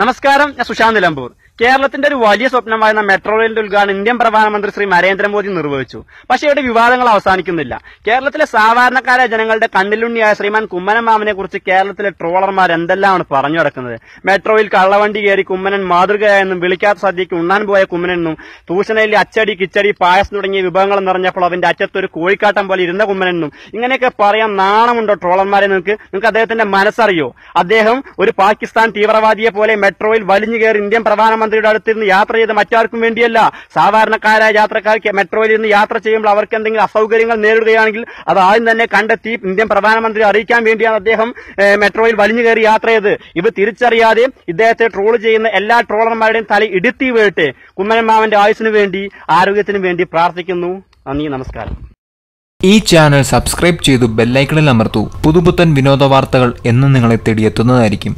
നമസ്കാരം ഞാൻ സുശാന്ത് നിലമ്പൂർ. കേരളത്തിന്റെ ഒരു വലിയ സ്വപ്നമായിരുന്ന മെട്രോ റെയിലിന്റെ ഉദ്ഘാടനം ഇന്ത്യൻ പ്രധാനമന്ത്രി ശ്രീ നരേന്ദ്രമോദി നിർവഹിച്ചു. പക്ഷേ ഇവിടെ വിവാദങ്ങൾ അവസാനിക്കുന്നില്ല. കേരളത്തിലെ സാധാരണക്കാരായ ജനങ്ങളുടെ കണ്ണിലുണ്ണിയായ ശ്രീമാൻ കുമ്മനം മാമനെ കുറിച്ച് കേരളത്തിലെ ട്രോളർമാർ എന്തെല്ലാമാണ് പറഞ്ഞു നടക്കുന്നത്? മെട്രോയിൽ കള്ളവണ്ടി കയറി കുമ്മനൻ മാതൃകയായെന്നും വിളിക്കാത്ത സദ്യയ്ക്ക് ഉണ്ണാൻ പോയ കുമ്മനെന്നും തൂഷണയിൽ അച്ചടി കിച്ചടി പായസം തുടങ്ങിയ വിഭവങ്ങൾ നിറഞ്ഞപ്പോൾ അവന്റെ അറ്റത്തൊരു കോഴിക്കാട്ടം പോലെ ഇരുന്ന കുമ്മനെന്നും ഇങ്ങനെയൊക്കെ പറയാൻ നാണമുണ്ടോ ട്രോളർമാരെ നിങ്ങൾക്ക്? നിങ്ങൾക്ക് അദ്ദേഹത്തിന്റെ മനസ്സറിയോ? അദ്ദേഹം ഒരു പാകിസ്ഥാൻ തീവ്രവാദിയെ പോലെ മെട്രോയിൽ വലിഞ്ഞു കയറി ഇന്ത്യൻ പ്രധാനമന്ത്രിയുടെ അടുത്തിരുന്ന് യാത്ര ചെയ്ത് മറ്റാർക്കും വേണ്ടിയല്ല. സാധാരണക്കാരായ യാത്രക്കാർക്ക് മെട്രോയിൽ നിന്ന് യാത്ര ചെയ്യുമ്പോൾ അവർക്ക് എന്തെങ്കിലും അസൗകര്യങ്ങൾ നേരിടുകയാണെങ്കിൽ അത് ആദ്യം തന്നെ കണ്ടെത്തി ഇന്ത്യൻ പ്രധാനമന്ത്രി അറിയിക്കാൻ വേണ്ടിയാണ് അദ്ദേഹം മെട്രോയിൽ വലിഞ്ഞു കയറി യാത്ര ചെയ്ത് ഇവ തിരിച്ചറിയാതെ ഇദ്ദേഹത്തെ ട്രോൾ ചെയ്യുന്ന എല്ലാ ട്രോളർമാരുടെയും തല ഇടുത്തി വീട്ട് കുമ്മനം മാവന്റെ ആയുസിനു വേണ്ടി ആരോഗ്യത്തിനു വേണ്ടി പ്രാർത്ഥിക്കുന്നു. നന്ദി നമസ്കാരം. ഈ ചാനൽ സബ്സ്ക്രൈബ് ചെയ്തു ബെല്ലൈക്കണിൽ അമർത്തൂ. പുതുപുത്തൻ വിനോദ വാർത്തകൾ എന്നും നിങ്ങളെ തേടിയെത്തുന്നതായിരിക്കും.